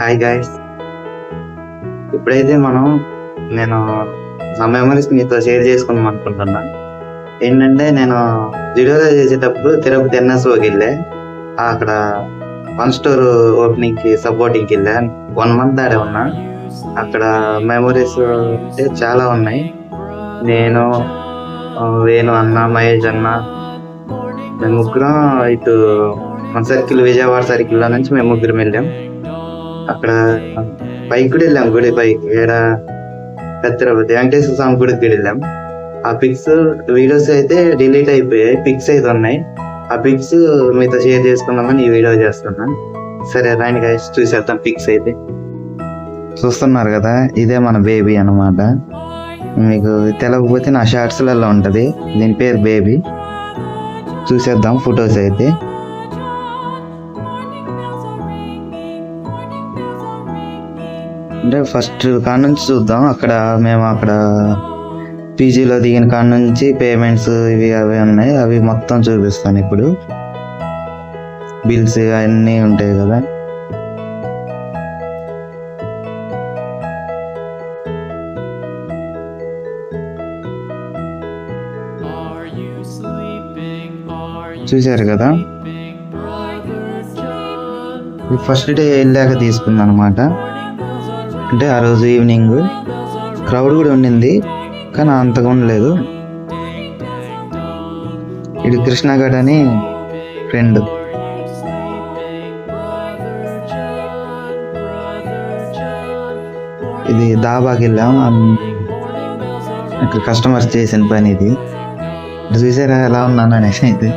Hi guys ఇప్పుడైతే మనం నేను నా మెమరీస్ మీతో షేర్ చేసుకుందాం అనుకుంటున్నా. ఏంటంటే నేను జిడోరా చేసేటప్పుడు తిరుపతి ఎన్ఎస్ఓకి వెళ్ళే. అక్కడ వన్ స్టోర్ ఓపెనింగ్కి సపోర్టింగ్కి వెళ్ళా. వన్ మంత్ ఆడే ఉన్నా. అక్కడ మెమరీస్ అంటే చాలా ఉన్నాయి. నేను వేణు అన్న మహేష్ అన్న మేము ముగ్గురం ఇటు మన సర్కిల్ విజయవాడ సర్కిల్లో నుంచి మేము ముగ్గురం వెళ్ళాం. అక్కడ పైకి కూడా వెళ్ళాం గుడి పైకి ఏడ పెద్ద వెంకటేశ్వర స్వామి గుడికి కూడా వెళ్ళాం. ఆ పిక్స్ వీడియోస్ అయితే డిలీట్ అయిపోయాయి పిక్స్ అయితే ఉన్నాయి. ఆ పిక్స్ మీతో షేర్ చేసుకుందామని ఈ వీడియో చేస్తున్నాను. సరే రాని guys చూసేద్దాం పిక్స్ అయితే. చూస్తున్నారు కదా ఇదే మన బేబీ అన్నమాట. మీకు తెలవకపోతే నా షార్ట్స్లలో ఉంటుంది. దీని పేరు బేబీ. చూసేద్దాం ఫొటోస్ అయితే. అంటే ఫస్ట్ కాడ నుంచి చూద్దాం. అక్కడ మేము అక్కడ పీజీలో దిగిన కాడ నుంచి పేమెంట్స్ ఇవి అవి ఉన్నాయి. అవి మొత్తం చూపిస్తాను ఇప్పుడు. బిల్స్ అన్నీ ఉంటాయి కదా. చూశారు కదా? ఫస్ట్ డే వెళ్ళాక తీసుకుంది అనమాట అంటే ఆ రోజు ఈవినింగ్ క్రౌడ్ కూడా ఉండింది కానీ అంతగా ఉండలేదు. ఇది కృష్ణగఢ్ అని ఫ్రెండ్. ఇది దాబాకి వెళ్ళాం. ఇక్కడ కస్టమర్స్ చేసిన పని ఇది. చూసారా ఎలా ఉన్నాను అనేసి. అయితే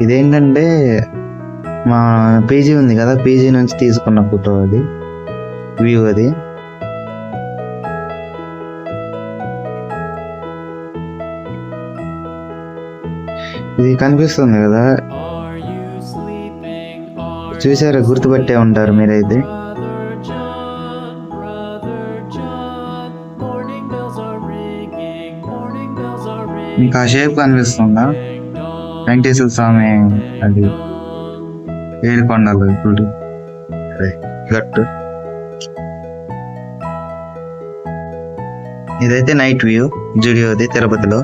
ఇదేంటంటే మా పీజీ ఉంది కదా పీజీ నుంచి తీసుకున్న ఫోటో అది వ్యూ అది. ఇది కనిపిస్తుంది కదా. చూసారా గుర్తుపట్టే ఉంటారు మీరైతే. మీకు ఆ షేప్ కనిపిస్తుందా? వెంకటేశ్వర స్వామి అది ఏడుకొండలు ఇప్పుడు. గట్టు. ఇదైతే నైట్ వ్యూ జుడియోది తిరుపతిలో.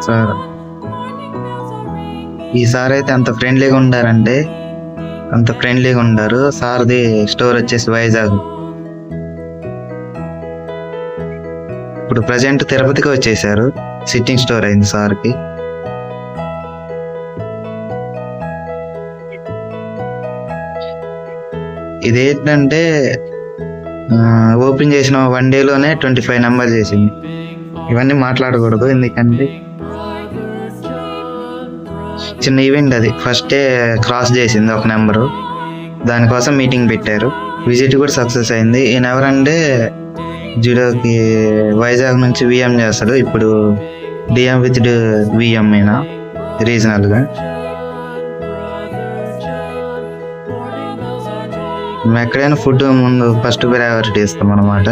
సార్ ఈసారి అయితే అంత ఫ్రెండ్లీగా ఉండారంటే అంత ఫ్రెండ్లీగా ఉండారు. సార్ది స్టోర్ వచ్చేసి వైజాగ్. ఇప్పుడు ప్రజెంట్ తిరుపతికి వచ్చేసారు. సిట్టింగ్ స్టోర్ అయింది సార్కి. ఇదేంటంటే ఓపెన్ చేసిన వన్ డేలోనే ట్వంటీ ఫైవ్ నెంబర్ చేసింది. ఇవన్నీ మాట్లాడకూడదు ఎందుకంటే చిన్న ఈవెంట్ అది. ఫస్టే క్రాస్ చేసింది ఒక నెంబరు దానికోసం మీటింగ్ పెట్టారు. విజిట్ కూడా సక్సెస్ అయింది. ఈయన ఎవరంటే జూడోకి వైజాగ్ నుంచి విఎం చేస్తాడు. ఇప్పుడు డిఎం విత్ విఎం ఈయన రీజనల్గా మేము ఎక్కడైనా ఫుడ్ ముందు ఫస్ట్ ప్రయారిటీ ఇస్తాం అనమాట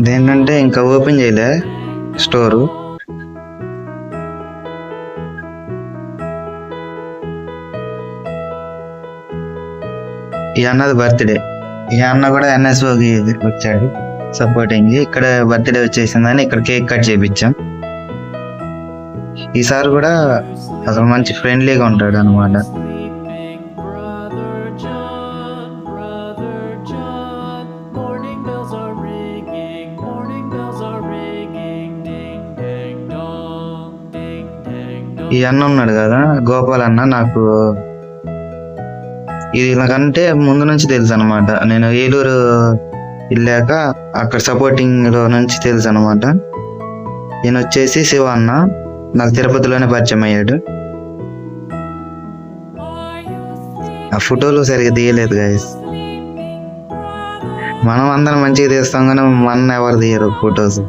ఇదేంటంటే ఇంకా ఓపెన్ చేయలే. స్టోరు. ఈ అన్నది బర్త్డే. ఈ అన్న కూడా ఎన్ఎస్ఓకి వచ్చాడు సపోర్టింగ్ ఇక్కడ బర్త్డే వచ్చేసిందని ఇక్కడ కేక్ కట్ చేపించాం ఈసారి కూడా అసలు మంచి ఫ్రెండ్లీగా ఉంటాడు అనమాట ఈ అన్న ఉన్నాడు కదా గోపాల్ అన్న నాకు ఇది నాకంటే ముందు నుంచి తెలుసు అనమాట నేను ఏలూరు వెళ్ళాక అక్కడ సపోర్టింగ్లో నుంచి తెలుసు అనమాట ఈయన వచ్చేసి శివ అన్న నాకు తిరుపతిలోనే పరిచయం అయ్యాడు. ఆ ఫోటోలు సరిగ్గా తీయలేదు గాయస్ మనం అందరం మంచిగా తీస్తాం కానీ మన ఎవరు తీయరు ఫొటోస్.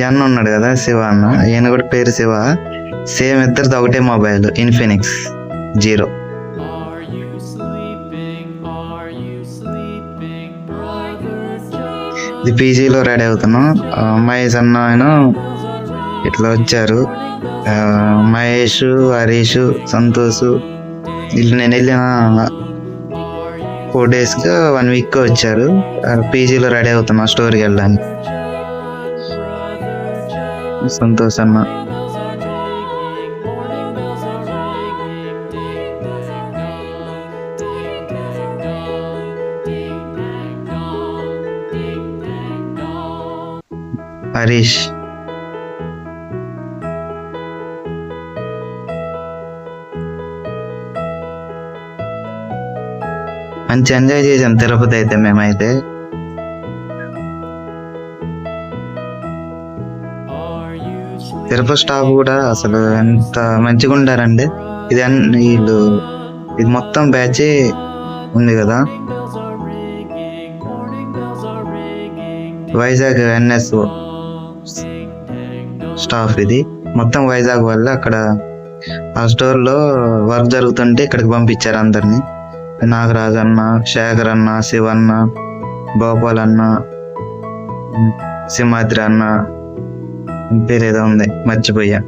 ఈ అన్న ఉన్నాడు కదా శివ అన్న. ఈయన కూడా పేరు శివ. సేమ్ ఇద్దరిది ఒకటే మొబైల్ ఇన్ఫినిక్స్ జీరో? ఇది పీజీలో రెడీ అవుతున్నాం. మహేష్ అన్న ఆయన ఇట్లా వచ్చారు. మహేష్ హరీష్ సంతోష్ వీళ్ళు నేను వెళ్ళిన ఫోర్ డేస్కి వన్ వీక్ వచ్చారు. పీజీలో రెడీ అవుతున్నాం స్టోర్కి వెళ్ళడానికి. సంతోష్ అన్న హరీష్ మంచి ఎంజాయ్ చేసాం తిరుపతి అయితే మేమైతే తిరుపతి స్టాఫ్ కూడా అసలు ఎంత మంచిగా ఉంటారండి ఇది వీళ్ళు ఇది మొత్తం బ్యాచ్ ఉంది కదా. వైజాగ్ ఎన్ఎస్ స్టాఫ్ ఇది. మొత్తం వైజాగ్ వల్ల అక్కడ ఆ స్టోర్లో వర్క్ జరుగుతుంటే ఇక్కడికి పంపించారు అందరిని. నాగరాజ్ అన్న శేఖర్ అన్న శివన్న గోపాల్ అన్న సింహాద్రి అన్న పేరు ఏదో ఉంది మర్చిపోయా.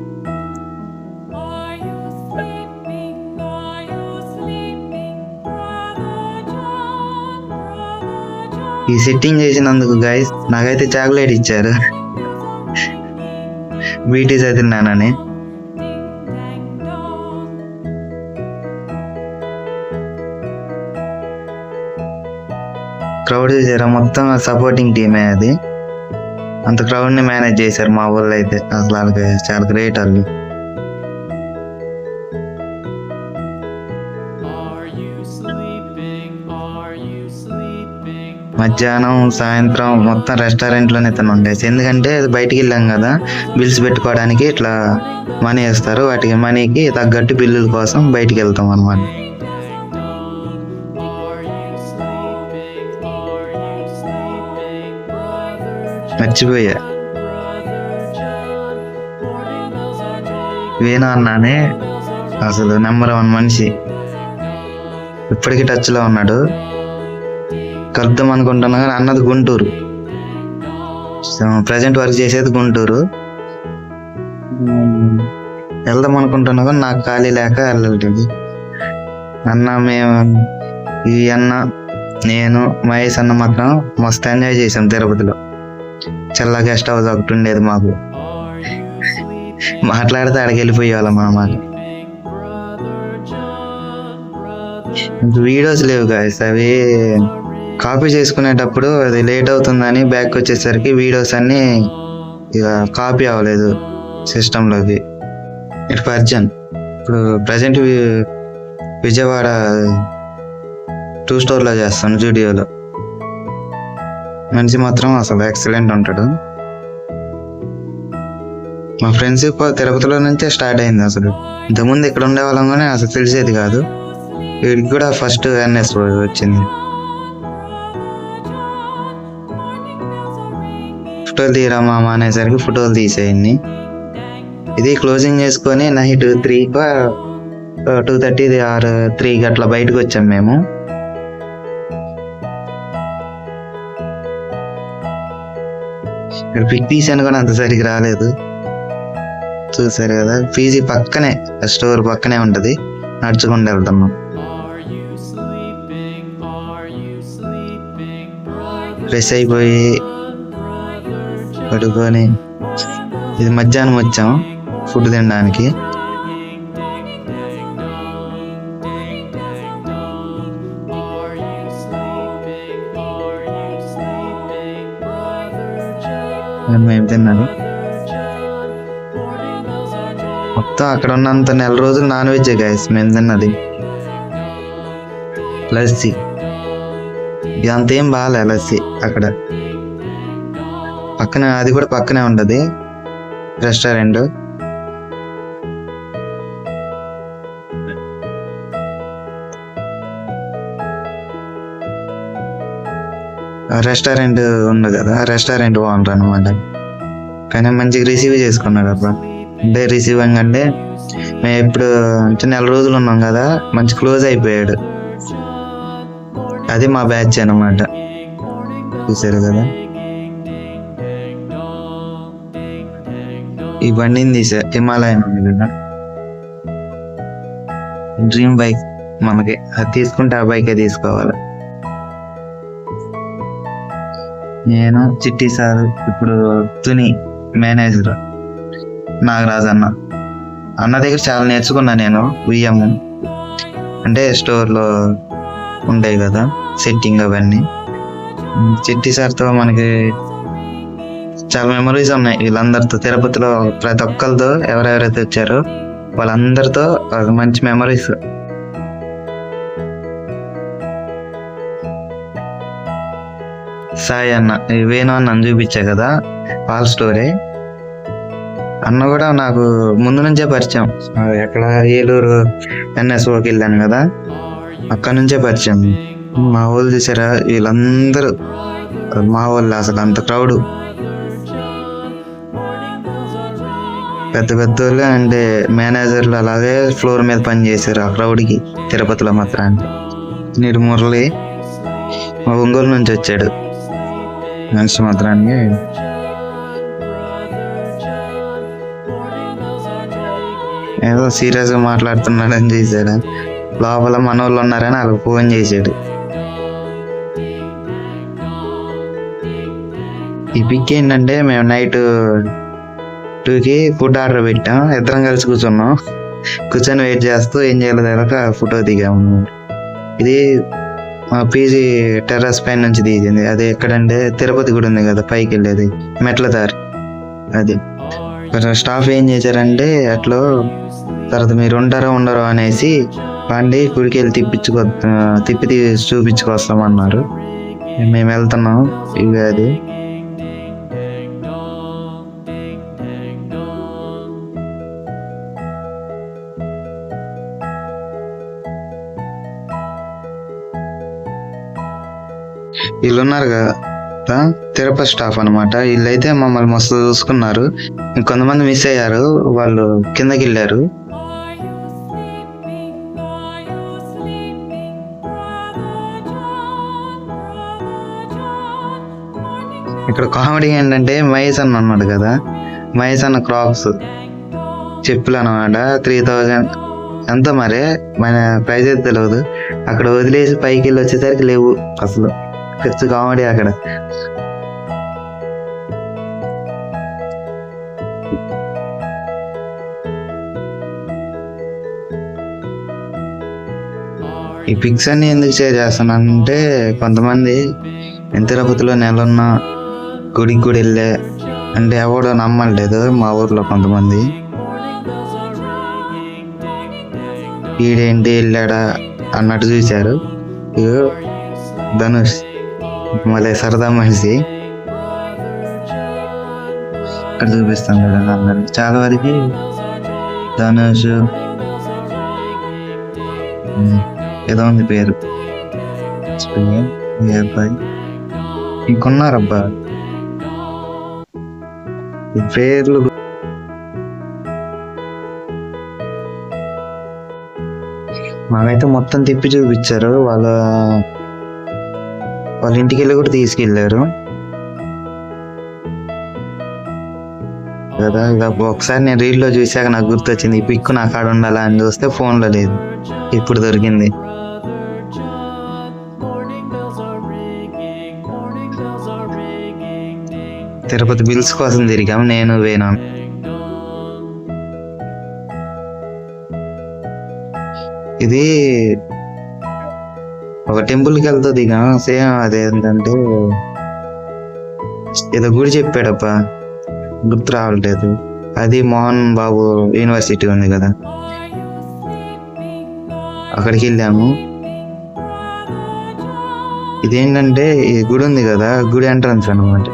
ఈ సిట్టింగ్ చేసినందుకు గైస్ నాకైతే చాక్లెట్ ఇచ్చారు. బీటీస్ తిన్నానని క్రౌడ్ చేశారా మొత్తం సపోర్టింగ్ టీమే అది. అంత క్రౌడ్ని మేనేజ్ చేశారు మా వాళ్ళు అయితే అసలు వాళ్ళకి చాలా గ్రేట్ వాళ్ళు? మధ్యాహ్నం సాయంత్రం మొత్తం రెస్టారెంట్లోనే తినండి ఎందుకంటే అది బయటికి వెళ్ళాం కదా బిల్స్ పెట్టుకోవడానికి ఇట్లా మనీ వేస్తారు. వాటికి మనీకి తగ్గట్టు బిల్లుల కోసం బయటికి వెళ్తాం అనమాట మర్చిపోయా. వేణు అన్నానే అసలు నెంబర్ వన్ మనిషి. ఇప్పటికీ టచ్లో ఉన్నాడు. కలుద్దాం అనుకుంటున్నా కానీ అన్నది గుంటూరు. ప్రజెంట్ వర్క్ చేసేది గుంటూరు. వెళ్దాం అనుకుంటున్నా కానీ నాకు ఖాళీ లేక వెళ్ళలేదు. అన్న మేము ఈ అన్న నేను మహేష్ అన్న మాత్రం మస్తు ఎంజాయ్ చేసాం తిరుపతిలో. చల్ల గెస్ట్ హౌస్ ఒకటి ఉండేది మాకు. మాట్లాడితే అక్కడికి వెళ్ళిపోయేవాళ్ళం అన్నమాట. వీడియోస్ లేవు గాయస్ అవి కాపీ చేసుకునేటప్పుడు అది లేట్ అవుతుందని బ్యాక్ వచ్చేసరికి వీడియోస్ అన్నీ ఇక కాపీ అవ్వలేదు సిస్టంలోకి ఇటు పర్జన్ ఇప్పుడు ప్రజెంట్ విజయవాడ టూ స్టోర్లో చేస్తాను జూడియోలో మనిషి మాత్రం అసలు ఎక్సలెంట్ ఉంటాడు. మా ఫ్రెండ్షిప్ తిరుపతిలో నుంచే స్టార్ట్ అయింది అసలు. ఇంతకుముందు ఇక్కడ ఉండే వాళ్ళం కానీ అసలు తెలిసేది కాదు. వీడికి కూడా ఫస్ట్ ఎన్ఎస్ వచ్చింది. ఫోటోలు తీయరామా మామ అనేసరికి ఫోటోలు తీసేయండి. ఇది క్లోజింగ్ చేసుకొని night three two thirty or త్రీకి అట్లా బయటకు వచ్చాం మేము. ఇక్కడ పిక్ తీసాను కూడా అంత సరిగ్గా రాలేదు. చూసారు కదా పీజీ పక్కనే స్టోర్ పక్కనే ఉంటది. నడుచుకుంటూ వెళ్తున్నాం ఫ్రెష్ అయిపోయి? పడుకొని ఇది మధ్యాహ్నం వచ్చాం ఫుడ్ తినడానికి. John? మేము తిన్నాను మొత్తం అక్కడ ఉన్నంత నెల రోజులు నాన్ వెజ్ గాయస్ మేము తిన్నది. లస్సీ. ఇదంతా ఏం బాగాలే లస్సీ అక్కడ. పక్కన అది కూడా పక్కనే ఉండదు. రెస్టారెంట్. రెస్టారెంట్ ఉంది కదా రెస్టారెంట్ ఓనర్ అనమాట కానీ మంచిగా రిసీవ్ చేసుకున్నాడు అబ్బా. అంటే రిసీవింగ్ అంటే మేము ఇప్పుడు అంటే నెల రోజులు ఉన్నాం కదా మంచి క్లోజ్ అయిపోయాడు. అది మా బ్యాచ్ అనమాట చూసారు కదా? ఈ బండిని తీసా హిమాలయన్ ఉంది కదా? డ్రీమ్ బైక్ మనకి. అది తీసుకుంటే ఆ బైకే తీసుకోవాలి. నేను చిట్టి సార్ ఇప్పుడు తుని మేనేజర్ నాగరాజ్ అన్న. అన్న దగ్గర చాలా నేర్చుకున్నా నేను ఉయ్యం. అంటే స్టోర్లో ఉంటాయి కదా సెట్టింగ్ అవన్నీ. చిట్టి సార్తో మనకి చాలా మెమరీస్ ఉన్నాయి. వీళ్ళందరితో తిరుపతిలో ప్రతి ఒక్కరితో ఎవరెవరైతే వచ్చారో వాళ్ళందరితో ఒక మంచి మెమరీస్. సాయి అన్న ఈ వేణు అన్న చూపించా కదా వాళ్ళ స్టోరీ అన్న కూడా నాకు ముందు నుంచే పరిచయం. ఎక్కడ ఏలూరు ఎన్ఎస్ఓకి వెళ్ళాను కదా అక్కడ నుంచే పరిచయం. మా వాళ్ళు చూసారా వీళ్ళందరూ. మా వాళ్ళు అసలు అంత క్రౌడ్ పెద్ద పెద్ద వాళ్ళు అంటే మేనేజర్లు అలాగే ఫ్లోర్ మీద పని చేశారు ఆ క్రౌడ్కి తిరుపతిలో మాత్రాన్ని. నీరు మురళి మా ఒంగోలు నుంచి వచ్చాడు. మాత్రానికి ఏదో సీరియస్గా మాట్లాడుతున్నాడని చేశాడు. లోపల మన వాళ్ళు ఉన్నారని వాళ్ళకి ఫోన్ చేశాడు. ఈ పిక్ ఏంటంటే మేము నైట్ టూకి ఫుడ్ ఆర్డర్ పెట్టాం. ఇద్దరం కలిసి కూర్చున్నాం. కూర్చొని వెయిట్ చేస్తూ ఏం చేయాలో తెలియక ఫోటో దిగాము ఇది పీజీ టెర్రస్ పైన నుంచి దిగింది. అది ఎక్కడంటే తిరుపతి గుడి ఉంది కదా పైకి వెళ్ళేది. మెట్ల దారి. అది. స్టాఫ్ ఏం చేశారంటే అట్లో తర్వాత మీరు ఉంటారో ఉండరో అనేసి పండి గుడికి వెళ్ళి తిప్పించుకో తిప్పి తీసి చూపించుకొస్తామన్నారు. మేము వెళ్తున్నాం. ఇవి అది. వీళ్ళు ఉన్నారు కదా తిరుపతి స్టాఫ్ అన్నమాట. వీళ్ళైతే మమ్మల్ని మస్తు చూసుకున్నారు. ఇంకొంతమంది మిస్ అయ్యారు. వాళ్ళు కిందకి వెళ్ళారు. ఇక్కడ కామెడీ ఏంటంటే మహేష్ అన్న అన్నాడు కదా. మహేష్ అన్న క్రాప్స్ చెప్పులు అనమాట త్రీ థౌజండ్ ఎంత మరి. మన ప్రైజ్ అయితే తెలియదు అక్కడ వదిలేసి పైకి వెళ్ళి వచ్చేసరికి లేవు అసలు. పెద్ద కామెడీ అక్కడ ఈ పిక్స్ అన్ని ఎందుకు షేర్ చేస్తానంటే కొంతమంది నేను తిరుపతిలో నెలన్న గుడికి కూడా వెళ్ళే అంటే ఎవడో నమ్మలేదు. మా ఊర్లో కొంతమంది. ఈడేంటి వెళ్ళాడా అన్నట్టు చూశారు. ధనుష్. మళ్ళీ సరదా మనిషి ఇక్కడ చూపిస్తాం కదా అందరికి చాలా వరకు ధనుష్ ఏదో ఉంది పేరు. మర్చిపోయా. ఈ అబ్బాయి ఇంకొన్నారబ్బా ఈ పేర్లు మాకైతే మొత్తం తిప్పి చూపించారు. వాళ్ళ వాళ్ళ ఇంటికి వెళ్ళి కూడా తీసుకెళ్ళారు. కదా ఇక ఒకసారి నేను రీల్లో చూశాక చూసాక నాకు గుర్తొచ్చింది ఈ పిక్ నా కాడ ఉండాలా అని చూస్తే ఫోన్లో లేదు. ఇప్పుడు దొరికింది. తిరుపతి బిల్స్ కోసం తిరిగాం నేను వేణాను ఇది ఒక టెంపుల్కి వెళ్తుంది ఇక. సేమ్ అదేంటంటే ఏదో గుడి చెప్పాడప్ప. గుర్తు రావట్లేదు. అది మోహన్ బాబు యూనివర్సిటీ ఉంది కదా. అక్కడికి వెళ్ళాము. ఇదేంటంటే ఈ గుడి ఉంది కదా. గుడి ఎంట్రన్స్ అనమాట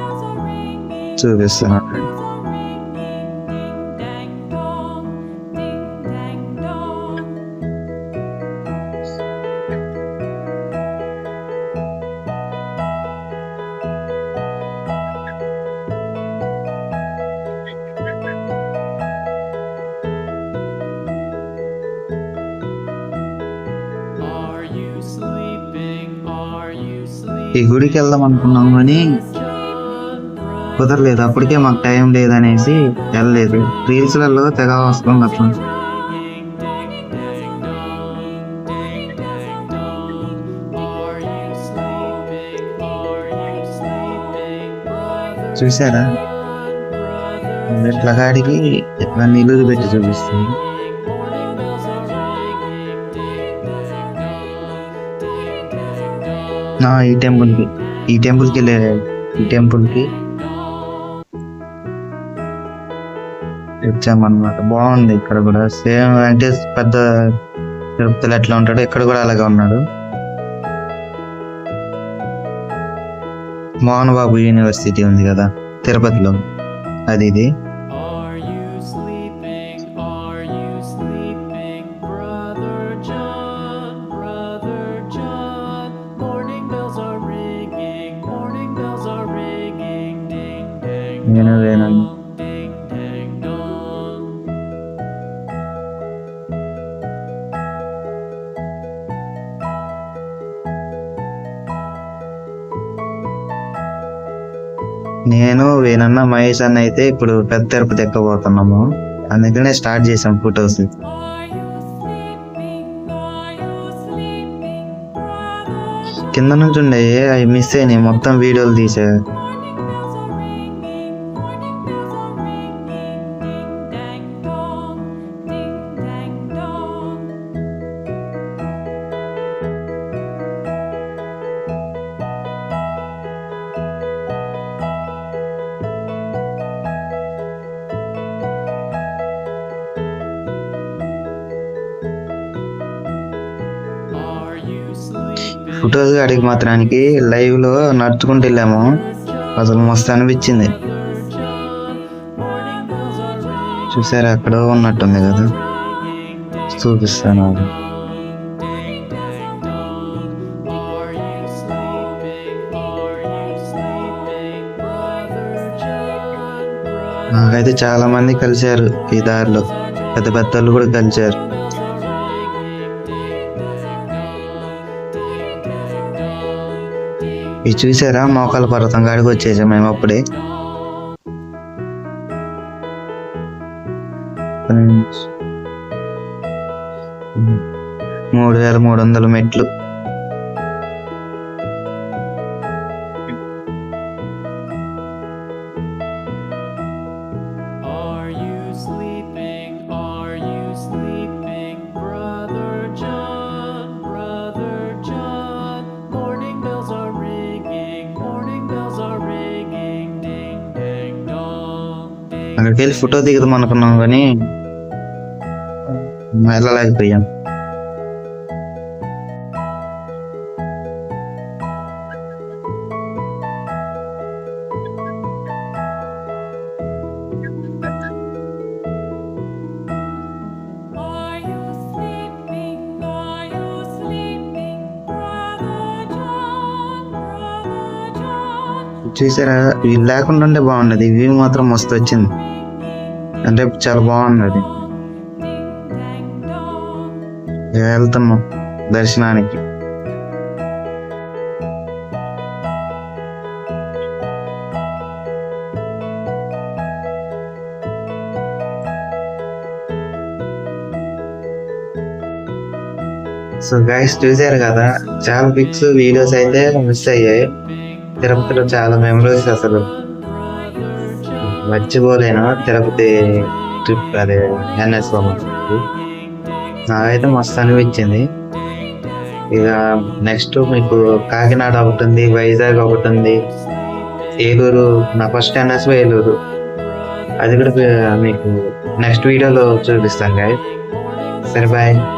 చూపిస్తాను గుడికి వెళ్దాం అనుకున్నాం కానీ కుదరలేదు. అప్పటికే మాకు టైం లేదనేసి వెళ్ళలేదు. రీల్స్లలో తెగ వస్తుంది అట్లా. చూసారా ఇట్లా కాడికి ఇట్లా నిలుగు పెట్టి చూపిస్తుంది? ఈ టెంపుల్కి ఈ టెంపుల్కి వెళ్ళే ఈ టెంపుల్కి వచ్చామన్నమాట. బాగుంది ఇక్కడ కూడా. సేమ్ అంటే పెద్ద తిరుపతిలో ఎట్లా ఉంటాడు ఇక్కడ కూడా అలాగే ఉన్నాడు. మోహన్ బాబు యూనివర్సిటీ ఉంది కదా తిరుపతిలో. అది ఇది. మహేష్ అన్న అయితే ఇప్పుడు పెద్ద తిరుపతి ఎక్కబోతున్నాము అందుకనే స్టార్ట్ చేసాం ఫొటోస్. కింద నుంచి ఉండే అవి మిస్ అయినాయి. మొత్తం వీడియోలు తీసా ఫొటోస్ అడిగి మాత్రానికి లైవ్లో నడుచుకుంటూ వెళ్ళాము. అసలు మస్తు అనిపించింది. చూసారా అక్కడ ఉన్నట్టుంది కదా? చూపిస్తాను అది. నాకైతే చాలా మంది కలిశారు ఈ దారిలో. పెద్ద పెద్ద వాళ్ళు కూడా కలిశారు. ఇది చూసారా? మోకాల పర్వతం కాడికి వచ్చేసాం మేము అప్పుడే. మూడు వేల మూడు వందల మెట్లు. అక్కడికి వెళ్ళి ఫోటో దిగుదాం అనుకున్నాం కానీ వెళ్ళలేకపోయాం. చూసారా ఇవి లేకుండా ఉంటే బాగుండదు. వ్యూ మాత్రం మస్తు వచ్చింది. అంటే చాలా బాగుంది అది. వెళ్తున్నాం దర్శనానికి. సో గైస్ చూసారు కదా చాలా పిక్స్ వీడియోస్ అయితే మిస్ అయ్యాయి. తిరుపతిలో చాలా మెమరీస్ అసలు. మర్చిపోలేను? తిరుపతి ట్రిప్ అదే ఎన్ఎస్ నాకైతే మస్తు అనిపించింది. ఇక నెక్స్ట్ మీకు కాకినాడ ఒకటి ఉంది వైజాగ్ ఒకటి ఉంది. ఏలూరు నా ఫస్ట్ ఎన్ఎస్ ఏలూరు. అది కూడా మీకు నెక్స్ట్ వీడియోలో చూపిస్తాను గాయ సరే బాయ్